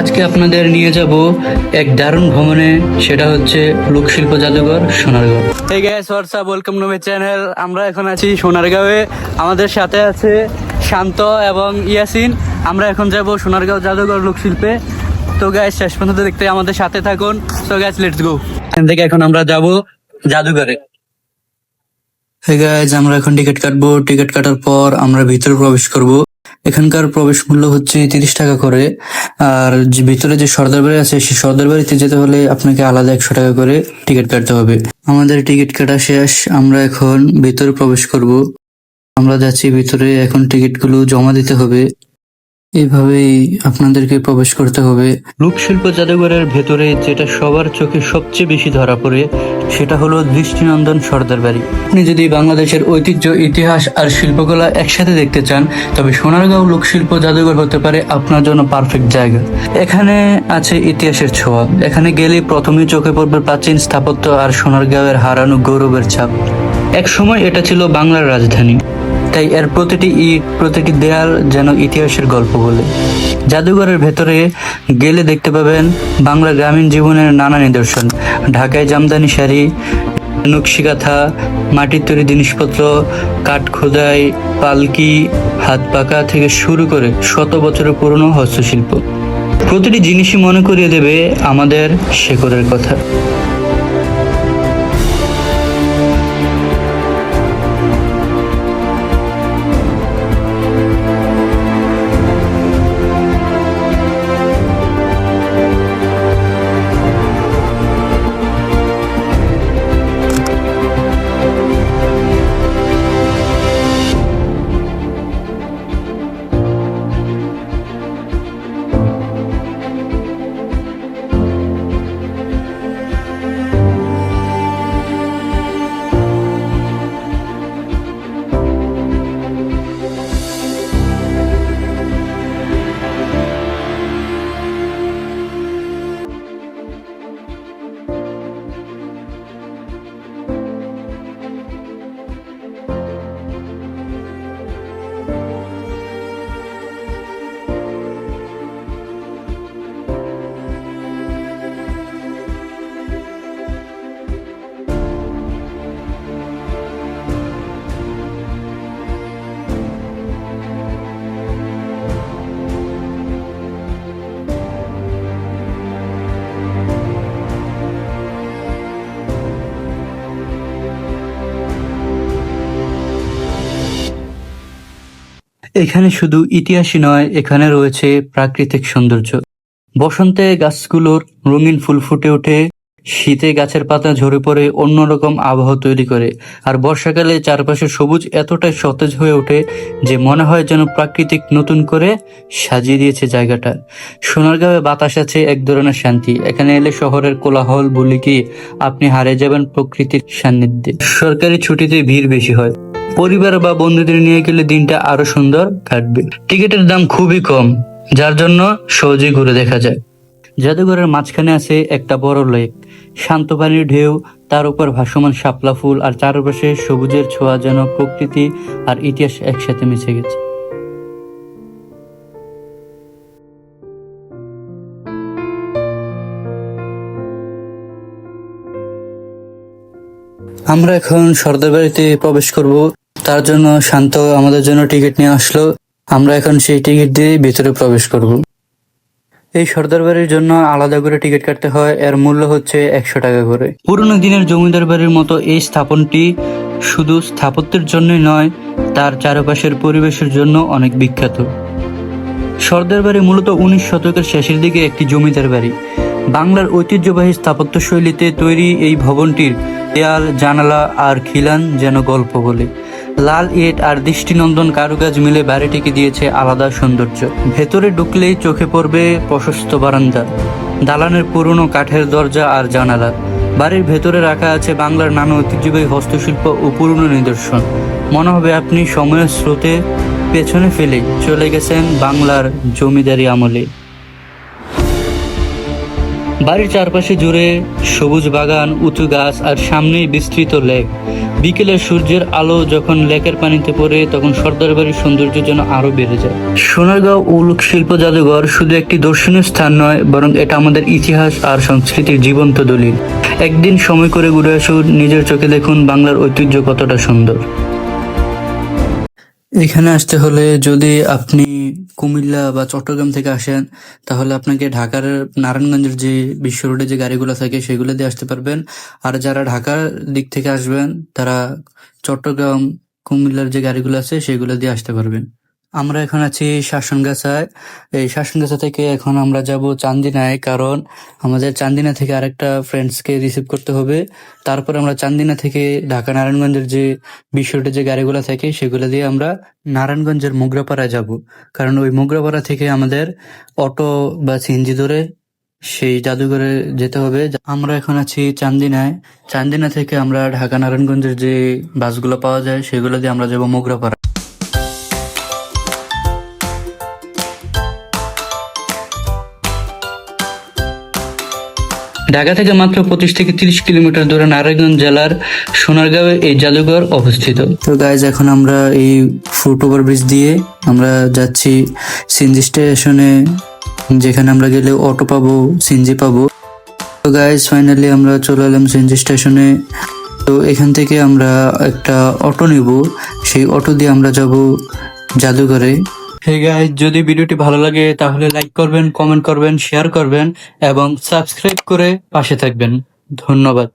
আজকে আপনাদের নিয়ে যাব এক দারুণ ভ্রমণে সেটা হচ্ছে লোকশিল্প জাদুঘর সোনারগাঁও। এই WhatsApp welcome to my channel আমরা এখন আছি সোনারগাঁওয়ে। আমাদের সাথে আছে শান্ত এবং ইয়াসিন। আমরা এখন যাব সোনারগাঁও জাদুঘর লোকশিল্পে। তো গাইস শেষ পর্যন্ত দেখতে আমাদের সাথে থাকুন। তো গ্যাস লেটস গো এখান থেকে এখন আমরা যাব জাদুঘরে। আমরা এখন টিকিট কাটবো। টিকিট কাটার পর আমরা ভিতরে প্রবেশ করব। এখানকার প্রবেশ মূল্য হচ্ছে তিরিশ টাকা করে। আর ভিতরে যে সর্দার বাড়ি আছে, সেই সর্দার বাড়িতে যেতে হলে আপনাকে আলাদা একশো টাকা করে টিকিট কাটতে হবে। আমাদের টিকিট কাটা শেষ, আমরা এখন ভিতরে প্রবেশ করব। আমরা যাচ্ছি ভিতরে, এখন টিকিটগুলো জমা দিতে হবে। এইভাবেই আপনাদেরকে প্রবেশ করতে হবে। লোকশিল্প জাদুঘরের ভেতরে যেটা সবার চোখে সবচেয়ে বেশি ধরা পড়ে সেটা হলো দৃষ্টিনন্দন সর্দার বাড়ি। আপনি যদি বাংলাদেশের ঐতিহ্য ইতিহাস আর শিল্পকলা একসাথে দেখতে চান তবে সোনারগাঁও লোকশিল্প জাদুঘর হতে পারে আপনার জন্য পারফেক্ট জায়গা। এখানে আছে ইতিহাসের ছোঁয়া। এখানে গেলে প্রথমেই চোখে পড়বে প্রাচীন স্থাপত্য আর সোনারগাঁওয়ের হারানো গৌরবের ছাপ। এক সময় এটা ছিল বাংলার রাজধানী। তাই এর প্রতিটি ইট, প্রতিটি দেয়াল যেন ইতিহাসের গল্প বলে। জাদুঘরের ভেতরে গেলে দেখতে পাবেন বাংলা গ্রামীণ জীবনের নানা নিদর্শন। ঢাকায় জামদানি শাড়ি নকশিকাথা মাটির তৈরি জিনিসপত্র, কাঠ খোদাই, পালকি, হাত পাকা থেকে শুরু করে শত বছরের পুরনো হস্তশিল্প। প্রতিটি জিনিসই মনে করিয়ে দেবে আমাদের শেকড়ের কথা। এখানে শুধু ইতিহাসই নয়, এখানে রয়েছে প্রাকৃতিক সৌন্দর্য। বসন্তে গাছগুলোর রঙিন ফুল ফুটে ওঠে, শীতে গাছের পাতা ঝরে পড়ে অন্যরকম আবহাওয়া তৈরি করে, আর বর্ষাকালে চারপাশে সবুজ এতটাই সতেজ হয়ে ওঠে যে মনে হয় যেন প্রাকৃতিক নতুন করে সাজিয়ে দিয়েছে জায়গাটা। সোনারগাঁওয়ে বাতাস আছে এক ধরনের শান্তি, এখানে এলে শহরের কোলাহল বলি কি আপনি হারিয়ে যাবেন প্রকৃতির সান্নিধ্যে। সরকারি ছুটিতে ভিড় বেশি হয়। পরিবার বা বন্ধুদের নিয়ে গেলে দিনটা আরও সুন্দর কাটবে। টিকিটের দাম খুবই কম, যার জন্য সহজেই ঘুরে দেখা যায়। জাদুঘরের মাঝখানে আছে একটা বড় লেক। শান্ত পানির ঢেউ, তার উপর ভাসমান শাপলা ফুল আর চারপাশে সবুজের ছোঁয়া যেন প্রকৃতি আর ইতিহাস একসাথে মিশে গেছে। আমরা এখন সর্দার বাড়িতে প্রবেশ করব। তার জন্য শান্ত আমাদের জন্য টিকিট নিয়ে আসলো। আমরা এখন সেই টিকিট দিয়ে ভিতরে প্রবেশ করব। এই সর্দার বাড়ির জন্য আলাদা করে টিকিট কাটতে হয়। এর মূল্য হচ্ছে একশো টাকা করে। পুরনো দিনের জমিদার বাড়ির মতো এই স্থাপনটি শুধু স্থাপত্যের জন্যই নয়, তার চারপাশের পরিবেশের জন্য অনেক বিখ্যাত। সর্দার বাড়ি মূলত উনিশ শতকের শেষের দিকে একটি জমিদার বাড়ি। বাংলার ঐতিহ্যবাহী স্থাপত্য শৈলীতে তৈরি এই ভবনটির দেয়াল, জানালা আর খিলান যেন গল্প বলে। লাল ইট আর দৃষ্টিনন্দন কারুকাজ মিলে বাড়িটিকে দিয়েছে আলাদা সৌন্দর্য। ভেতরে ঢুকলেই চোখে পড়বে প্রশস্ত বারান্দা, দালানের পুরনো কাঠের দরজা আর জানালা। বাড়ির ভেতরে রাখা আছে বাংলার নানা ঐতিহ্যবাহী হস্তশিল্প ও পুরনো নিদর্শন। মনে হবে আপনি সময়ের স্রোতে পেছনে ফেলে চলে গেছেন বাংলার জমিদারি আমলে। বাড়ির চারপাশে জুড়ে সবুজ বাগান, উঁচু গাছ আর সামনেই বিস্তৃত লেক। বিকেলে সূর্যের আলো যখন লেকের পানিতে পড়ে, তখন সর্দার বাড়ির সৌন্দর্য যেন আরও বেড়ে যায়। সোনারগাঁও ও শিল্প জাদুঘর শুধু একটি দর্শনীয় স্থান নয়, বরং এটা আমাদের ইতিহাস আর সংস্কৃতির জীবন্ত দলিল। একদিন সময় করে ঘুরে আসুন নিজের চোখে দেখুন বাংলার ঐতিহ্য কতটা সুন্দর। এখানে আসতে হলে যদি আপনি কুমিল্লা বা চট্টগ্রাম থেকে আসেন, তাহলে আপনাকে ঢাকার নারায়ণগঞ্জের যে বিশ্ব রোডে যে গাড়িগুলো থাকে, সেগুলো দিয়ে আসতে পারবেন। আর যারা ঢাকার দিক থেকে আসবেন, তারা চট্টগ্রাম, কুমিল্লার যে গাড়িগুলো আছে, সেগুলো দিয়ে আসতে পারবেন। আমরা এখন আছি শাসনগাছায় এই শাসনগাছা থেকে এখন আমরা যাব চান্দিনায়, কারণ আমাদের চান্দিনা থেকে আরেকটা ফ্রেন্ডসকে রিসিভ করতে হবে। তারপর আমরা চান্দিনা থেকে ঢাকা নারায়ণগঞ্জের যে বিশ্বরোডে যে গাড়িগুলো থাকে, সেগুলো দিয়ে আমরা নারায়ণগঞ্জের মোগরাপাড়ায় যাব। কারণ ওই মোগরাপাড়া থেকে আমাদের অটো বা সিএনজি ধরে সেই জাদুঘরে যেতে হবে। আমরা এখন আছি চান্দিনায়। চান্দিনা থেকে আমরা ঢাকা নারায়ণগঞ্জের যে বাসগুলো পাওয়া যায়, সেগুলো দিয়ে আমরা যাব মোগরাপাড়া ঢাকা থেকে মাত্র পঁচিশ থেকে তিরিশ কিলোমিটার দূরে নারায়ণগঞ্জ জেলার সোনারগাঁওয়ে এই জাদুঘর অবস্থিত। তো গাইজ এখন আমরা এই ফুট ওভার ব্রিজ দিয়ে আমরা যাচ্ছি সিনজি স্টেশনে, যেখানে আমরা গেলে অটো পাবো সিনজি পাবো। তো গাইজ ফাইনালি আমরা চলে এলাম সিনজি স্টেশনে। তো এখান থেকে আমরা একটা অটো নিব। সেই অটো দিয়ে আমরা যাব জাদুঘরে। হে গাইজ যদি ভিডিওটি ভালো লাগে, তাহলে লাইক করবেন কমেন্ট করবেন শেয়ার করবেন, এবং সাবস্ক্রাইব করে পাশে থাকবেন। ধন্যবাদ।